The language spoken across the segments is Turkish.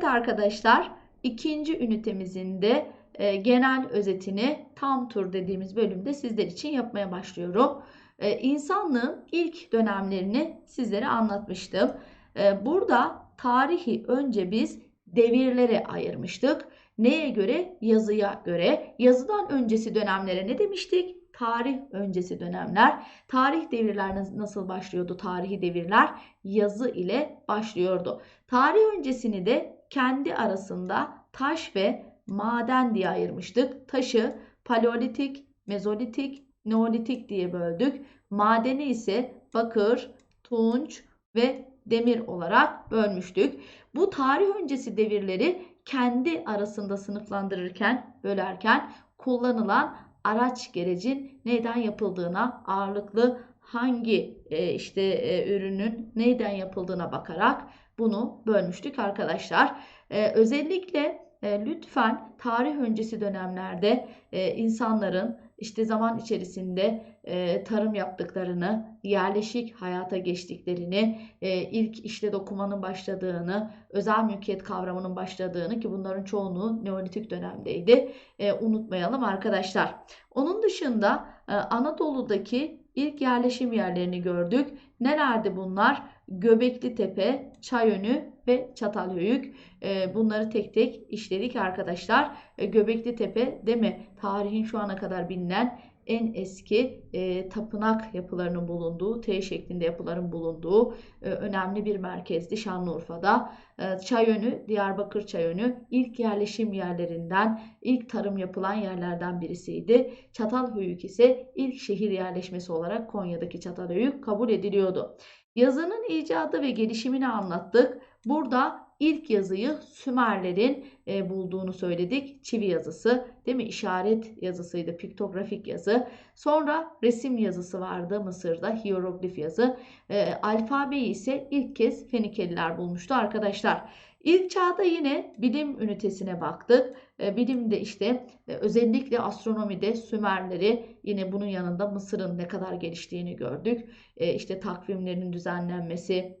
Evet arkadaşlar ikinci ünitemizin de e, genel özetini tam tur dediğimiz bölümde sizler için yapmaya başlıyorum. E, insanlığın ilk dönemlerini sizlere anlatmıştım. E, burada tarihi önce biz devirlere ayırmıştık. Neye göre? Yazıya göre. Yazıdan öncesi dönemlere ne demiştik? Tarih öncesi dönemler. Tarih devirler nasıl başlıyordu? Tarihi devirler yazı ile başlıyordu. Tarih öncesini de kendi arasında taş ve maden diye ayırmıştık. Taşı paleolitik, mezolitik, neolitik diye böldük. Madeni ise bakır, tunç ve demir olarak bölmüştük. Bu tarih öncesi devirleri kendi arasında sınıflandırırken, bölerken kullanılan araç gerecin neyden yapıldığına, ağırlıklı hangi e, işte e, ürünün neyden yapıldığına bakarak bunu bölmüştük arkadaşlar. E, özellikle e, lütfen tarih öncesi dönemlerde e, insanların işte zaman içerisinde e, tarım yaptıklarını, yerleşik hayata geçtiklerini, e, ilk işte dokumanın başladığını, özel mülkiyet kavramının başladığını ki bunların çoğunluğu Neolitik dönemdeydi. E, unutmayalım arkadaşlar. Onun dışında e, Anadolu'daki ilk yerleşim yerlerini gördük. Nerede bunlar? Göbekli Tepe, Çayönü ve Çatalhöyük. E, bunları tek tek işledik arkadaşlar. E, Göbekli Tepe değil mi? Tarihin şu ana kadar bilinen en eski e, tapınak yapılarının bulunduğu, T şeklinde yapıların bulunduğu e, önemli bir merkezdi Şanlıurfa'da. E, Çayönü, Diyarbakır Çayönü ilk yerleşim yerlerinden, ilk tarım yapılan yerlerden birisiydi. Çatalhöyük ise ilk şehir yerleşmesi olarak Konya'daki Çatalhöyük kabul ediliyordu. Yazının icadı ve gelişimini anlattık. Burada ilk yazıyı Sümerlerin e, bulduğunu söyledik. Çivi yazısı değil mi? İşaret yazısıydı. Piktografik yazı. Sonra resim yazısı vardı Mısır'da. Hieroglif yazı. E, alfabeyi ise ilk kez Fenikeliler bulmuştu arkadaşlar. İlk çağda yine bilim ünitesine baktık. E, bilimde işte e, özellikle astronomide Sümerleri yine bunun yanında Mısır'ın ne kadar geliştiğini gördük. E, işte takvimlerin düzenlenmesi,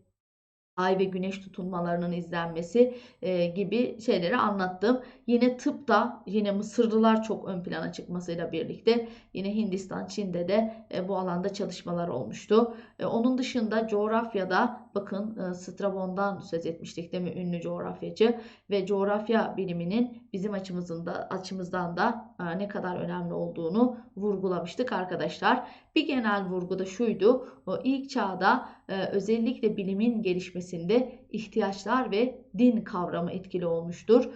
ay ve güneş tutulmalarının izlenmesi gibi şeyleri anlattım. Yine tıpta yine Mısırlılar çok ön plana çıkmasıyla birlikte yine Hindistan, Çin'de de bu alanda çalışmalar olmuştu. Onun dışında coğrafyada bakın e, Strabon'dan söz etmiştik değil mi ünlü coğrafyacı ve coğrafya biliminin bizim açımızdan da açımızdan da e, ne kadar önemli olduğunu vurgulamıştık arkadaşlar. Bir genel vurgu da şuydu. O ilk çağda e, özellikle bilimin gelişmesinde ihtiyaçlar ve din kavramı etkili olmuştur.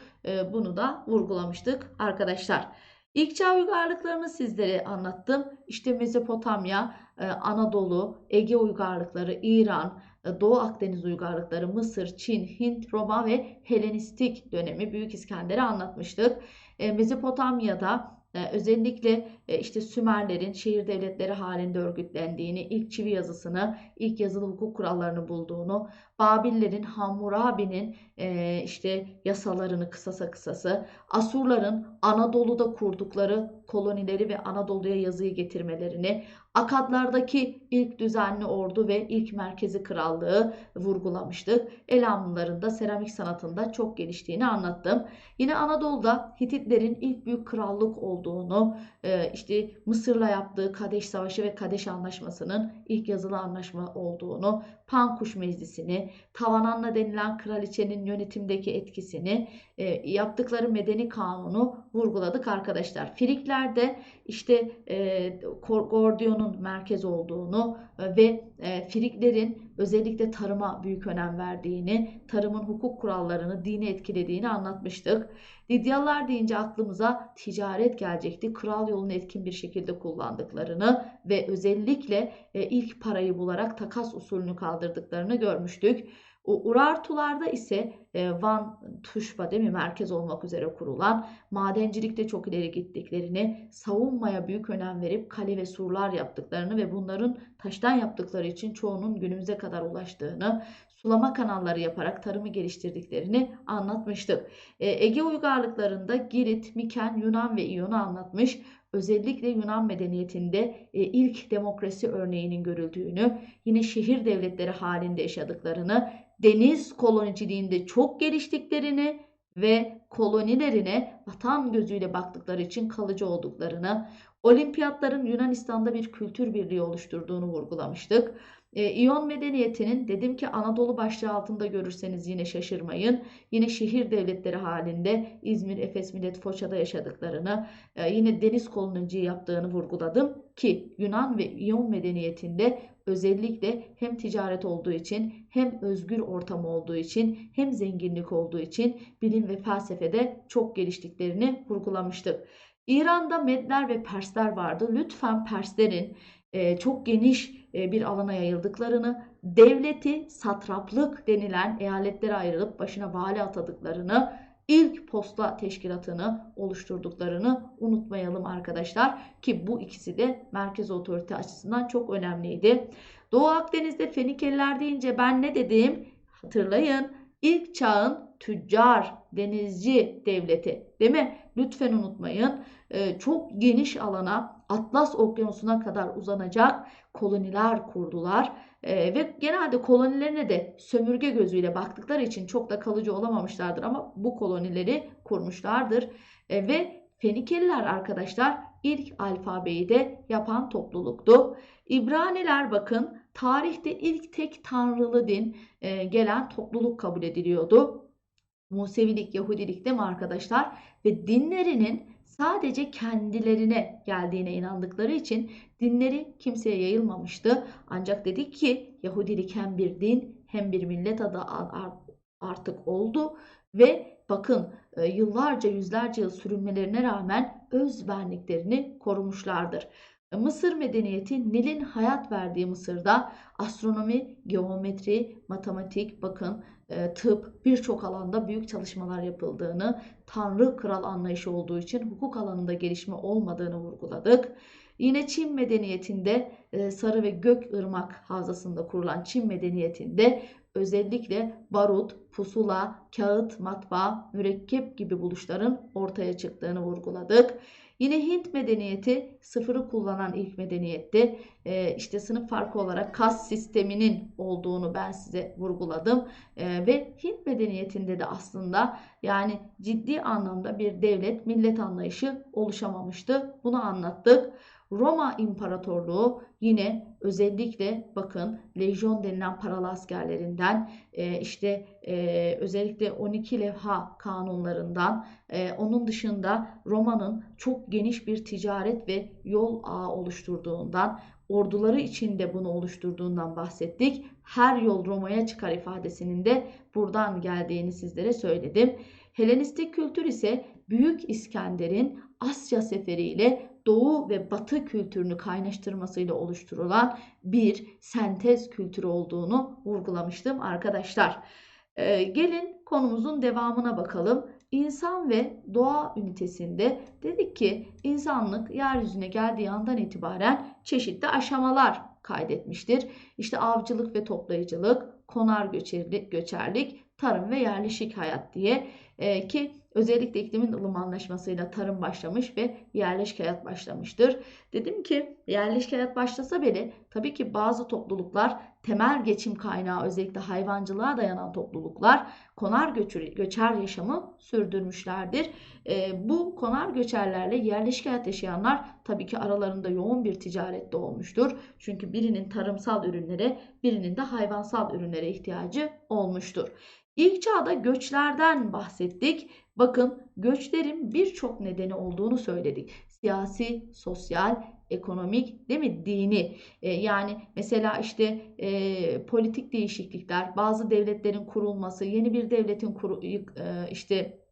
Bunu da vurgulamıştık arkadaşlar. İlk çağ uygarlıklarını sizlere anlattım. İşte Mezopotamya, Anadolu, Ege uygarlıkları, İran, Doğu Akdeniz uygarlıkları, Mısır, Çin, Hint, Roma ve Helenistik dönemi Büyük İskender'i anlatmıştık. Mezopotamya'da ee, özellikle e, işte Sümerlerin şehir devletleri halinde örgütlendiğini, ilk çivi yazısını, ilk yazılı hukuk kurallarını bulduğunu, Babillerin, Hammurabi'nin e, işte yasalarını kısasa kısası, Asurların Anadolu'da kurdukları kolonileri ve Anadolu'ya yazıyı getirmelerini, Akadlardaki ilk düzenli ordu ve ilk merkezi krallığı vurgulamıştık. Elamlıların da seramik sanatında çok geliştiğini anlattım. Yine Anadolu'da Hititlerin ilk büyük krallık olduğunu, e, işte Mısır'la yaptığı Kadeş Savaşı ve Kadeş Anlaşması'nın ilk yazılı anlaşma olduğunu, Pankuş Meclisi'ni, Tavananna denilen kraliçenin yönetimdeki etkisini, e, yaptıkları medeni kanunu vurguladık arkadaşlar. Friklerde işte e, Gordion'un merkez olduğunu e, ve e, Friklerin özellikle tarıma büyük önem verdiğini, tarımın hukuk kurallarını, dini etkilediğini anlatmıştık. Lidyalılar deyince aklımıza ticaret gelecekti. Kral yolunu etkin bir şekilde kullandıklarını ve özellikle e, ilk parayı bularak takas usulünü kaldırdıklarını görmüştük. Urartularda ise e, Van Tuşba değil mi merkez olmak üzere kurulan madencilikte çok ileri gittiklerini, savunmaya büyük önem verip kale ve surlar yaptıklarını ve bunların taştan yaptıkları için çoğunun günümüze kadar ulaştığını, sulama kanalları yaparak tarımı geliştirdiklerini anlatmıştık. E, Ege uygarlıklarında Girit, Miken, Yunan ve İyon'u anlatmış özellikle Yunan medeniyetinde e, ilk demokrasi örneğinin görüldüğünü, yine şehir devletleri halinde yaşadıklarını, deniz koloniciliğinde çok geliştiklerini ve kolonilerine vatan gözüyle baktıkları için kalıcı olduklarını, olimpiyatların Yunanistan'da bir kültür birliği oluşturduğunu vurgulamıştık. E, İyon medeniyetinin dedim ki Anadolu başlığı altında görürseniz yine şaşırmayın. Yine şehir devletleri halinde İzmir, Efes, Millet, Foça'da yaşadıklarını, e, yine deniz koloniciyi yaptığını vurguladım ki Yunan ve İyon medeniyetinde özellikle hem ticaret olduğu için hem özgür ortam olduğu için hem zenginlik olduğu için bilim ve felsefede çok geliştiklerini vurgulamıştık. İran'da Medler ve Persler vardı. Lütfen Perslerin e, çok geniş bir alana yayıldıklarını, devleti satraplık denilen eyaletlere ayrılıp başına vali atadıklarını, ilk posta teşkilatını oluşturduklarını unutmayalım arkadaşlar ki bu ikisi de merkez otorite açısından çok önemliydi. Doğu Akdeniz'de Fenikeliler deyince ben ne dedim? Hatırlayın. İlk çağın tüccar, denizci devleti değil mi? Lütfen unutmayın. Ee, çok geniş alana Atlas Okyanusu'na kadar uzanacak koloniler kurdular. Ee, ve genelde kolonilerine de sömürge gözüyle baktıkları için çok da kalıcı olamamışlardır ama bu kolonileri kurmuşlardır. Ee, ve Fenikeliler arkadaşlar ilk alfabeyi de yapan topluluktu. İbraniler bakın tarihte ilk tek tanrılı din e, gelen topluluk kabul ediliyordu. Musevilik, Yahudilik değil mi arkadaşlar? Ve dinlerinin sadece kendilerine geldiğine inandıkları için dinleri kimseye yayılmamıştı. Ancak dedik ki Yahudilik hem bir din hem bir millet adı artık oldu ve bakın e, yıllarca yüzlerce yıl sürünmelerine rağmen öz benliklerini korumuşlardır. Mısır medeniyeti Nil'in hayat verdiği Mısır'da astronomi, geometri, matematik, bakın e, tıp birçok alanda büyük çalışmalar yapıldığını, tanrı kral anlayışı olduğu için hukuk alanında gelişme olmadığını vurguladık. Yine Çin medeniyetinde e, Sarı ve Gök Irmak havzasında kurulan Çin medeniyetinde özellikle barut, pusula, kağıt, matbaa, mürekkep gibi buluşların ortaya çıktığını vurguladık. Yine Hint medeniyeti sıfırı kullanan ilk medeniyetti. Ee, işte sınıf farkı olarak kas sisteminin olduğunu ben size vurguladım. Ee, ve Hint medeniyetinde de aslında yani ciddi anlamda bir devlet millet anlayışı oluşamamıştı. Bunu anlattık. Roma İmparatorluğu yine özellikle bakın lejyon denilen paralı askerlerinden e, işte e, özellikle 12 levha kanunlarından e, onun dışında Roma'nın çok geniş bir ticaret ve yol ağı oluşturduğundan orduları içinde bunu oluşturduğundan bahsettik. Her yol Roma'ya çıkar ifadesinin de buradan geldiğini sizlere söyledim. Helenistik kültür ise Büyük İskender'in Asya seferiyle Doğu ve Batı kültürünü kaynaştırmasıyla oluşturulan bir sentez kültürü olduğunu vurgulamıştım arkadaşlar. Ee, gelin konumuzun devamına bakalım. İnsan ve doğa ünitesinde dedik ki insanlık yeryüzüne geldiği andan itibaren çeşitli aşamalar kaydetmiştir. İşte avcılık ve toplayıcılık, konar göçerlik, göçerlik, tarım ve yerleşik hayat diye e, ki Özellikle iklimin ılımanlaşmasıyla tarım başlamış ve yerleşik hayat başlamıştır. Dedim ki yerleşik hayat başlasa bile tabii ki bazı topluluklar temel geçim kaynağı özellikle hayvancılığa dayanan topluluklar konar göçer, göçer yaşamı sürdürmüşlerdir. E, bu konar göçerlerle yerleşik hayat yaşayanlar tabii ki aralarında yoğun bir ticaret de olmuştur. Çünkü birinin tarımsal ürünlere birinin de hayvansal ürünlere ihtiyacı olmuştur. İlk çağda göçlerden bahsettik. Bakın göçlerin birçok nedeni olduğunu söyledik. Siyasi, sosyal, ekonomik değil mi dini e, yani mesela işte e, politik değişiklikler bazı devletlerin kurulması yeni bir devletin kuru, e, işte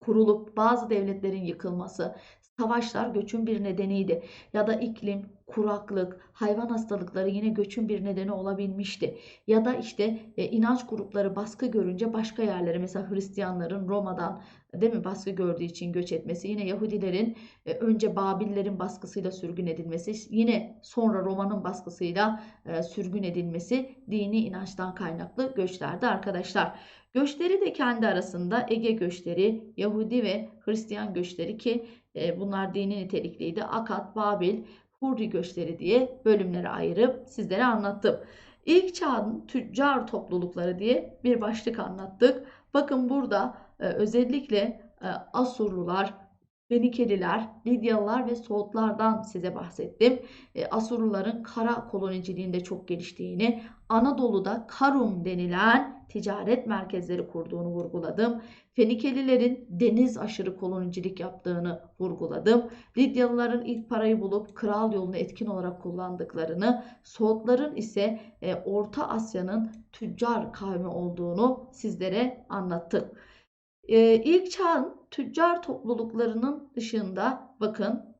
kurulup bazı devletlerin yıkılması savaşlar göçün bir nedeniydi ya da iklim kuraklık, hayvan hastalıkları yine göçün bir nedeni olabilmişti. Ya da işte e, inanç grupları baskı görünce başka yerlere mesela Hristiyanların Roma'dan değil mi baskı gördüğü için göç etmesi, yine Yahudilerin e, önce Babillerin baskısıyla sürgün edilmesi, yine sonra Roma'nın baskısıyla e, sürgün edilmesi dini inançtan kaynaklı göçlerdi arkadaşlar. Göçleri de kendi arasında Ege göçleri, Yahudi ve Hristiyan göçleri ki e, bunlar dini nitelikliydi. Akat, Babil, Hurri göçleri diye bölümlere ayırıp sizlere anlattım. İlk çağın tüccar toplulukları diye bir başlık anlattık. Bakın burada e, özellikle e, Asurlular, Fenikeliler, Lidyalılar ve Soğutlardan size bahsettim. E, Asurluların kara koloniciliğinde çok geliştiğini, Anadolu'da Karum denilen ticaret merkezleri kurduğunu vurguladım. Fenikelilerin deniz aşırı kolonicilik yaptığını vurguladım. Lidyalıların ilk parayı bulup kral yolunu etkin olarak kullandıklarını, Soğutların ise e, Orta Asya'nın tüccar kavmi olduğunu sizlere anlattık. E, ilk çağın tüccar topluluklarının dışında bakın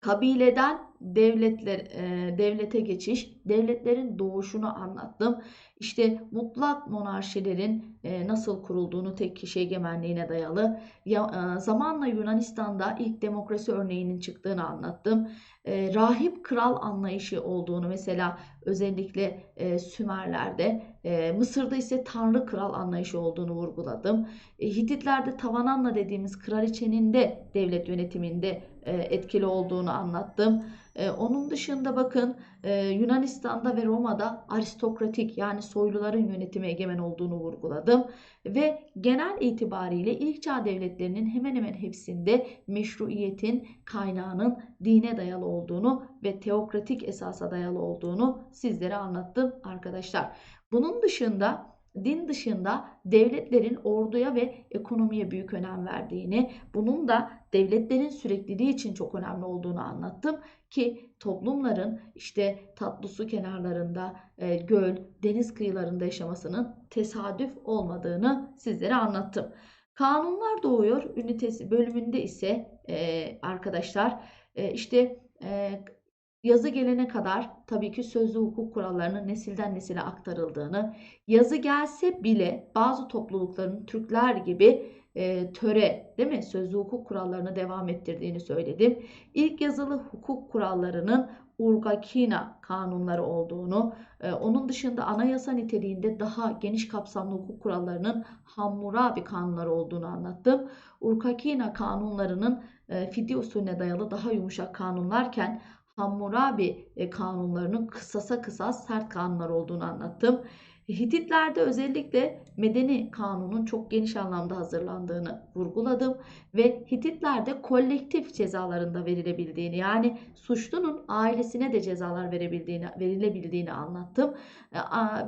kabileden devletler e, devlete geçiş, devletlerin doğuşunu anlattım. İşte mutlak monarşilerin e, nasıl kurulduğunu tek kişi egemenliğine dayalı. Ya, e, zamanla Yunanistan'da ilk demokrasi örneğinin çıktığını anlattım. E, rahip kral anlayışı olduğunu mesela özellikle e, Sümerler'de, e, Mısır'da ise tanrı kral anlayışı olduğunu vurguladım. E, Hititlerde Tavananna dediğimiz kraliçenin de devlet yönetiminde etkili olduğunu anlattım. E, onun dışında bakın e, Yunanistan'da ve Roma'da aristokratik yani soyluların yönetimi egemen olduğunu vurguladım. Ve genel itibariyle ilk çağ devletlerinin hemen hemen hepsinde meşruiyetin kaynağının dine dayalı olduğunu ve teokratik esasa dayalı olduğunu sizlere anlattım arkadaşlar. Bunun dışında din dışında devletlerin orduya ve ekonomiye büyük önem verdiğini, bunun da devletlerin sürekliliği için çok önemli olduğunu anlattım ki toplumların işte tatlı su kenarlarında, e, göl, deniz kıyılarında yaşamasının tesadüf olmadığını sizlere anlattım. Kanunlar doğuyor ünitesi bölümünde ise e, arkadaşlar e, işte e, yazı gelene kadar tabii ki sözlü hukuk kurallarının nesilden nesile aktarıldığını, yazı gelse bile bazı toplulukların Türkler gibi e, töre değil mi sözlü hukuk kurallarını devam ettirdiğini söyledim. İlk yazılı hukuk kurallarının Urgakina kanunları olduğunu, e, onun dışında anayasa niteliğinde daha geniş kapsamlı hukuk kurallarının Hammurabi kanunları olduğunu anlattım. Urgakina kanunlarının e, fidye usulüne dayalı daha yumuşak kanunlarken Hammurabi e, kanunlarının kısasa kısas sert kanunlar olduğunu anlattım. Hititlerde özellikle medeni kanunun çok geniş anlamda hazırlandığını vurguladım ve Hititlerde kolektif cezalarında verilebildiğini yani suçlunun ailesine de cezalar verebildiğini, verilebildiğini anlattım. E,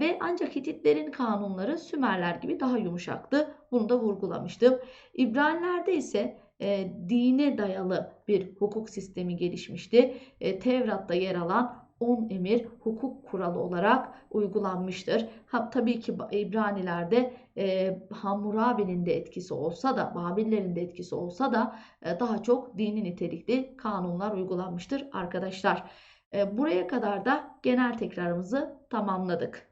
ve ancak Hititlerin kanunları Sümerler gibi daha yumuşaktı. Bunu da vurgulamıştım. İbranilerde ise e, dine dayalı bir hukuk sistemi gelişmişti. E, Tevrat'ta yer alan 10 emir hukuk kuralı olarak uygulanmıştır. Ha, tabii ki İbranilerde e, Hammurabi'nin de etkisi olsa da Babillerin de etkisi olsa da e, daha çok dini nitelikli kanunlar uygulanmıştır arkadaşlar. E, buraya kadar da genel tekrarımızı tamamladık.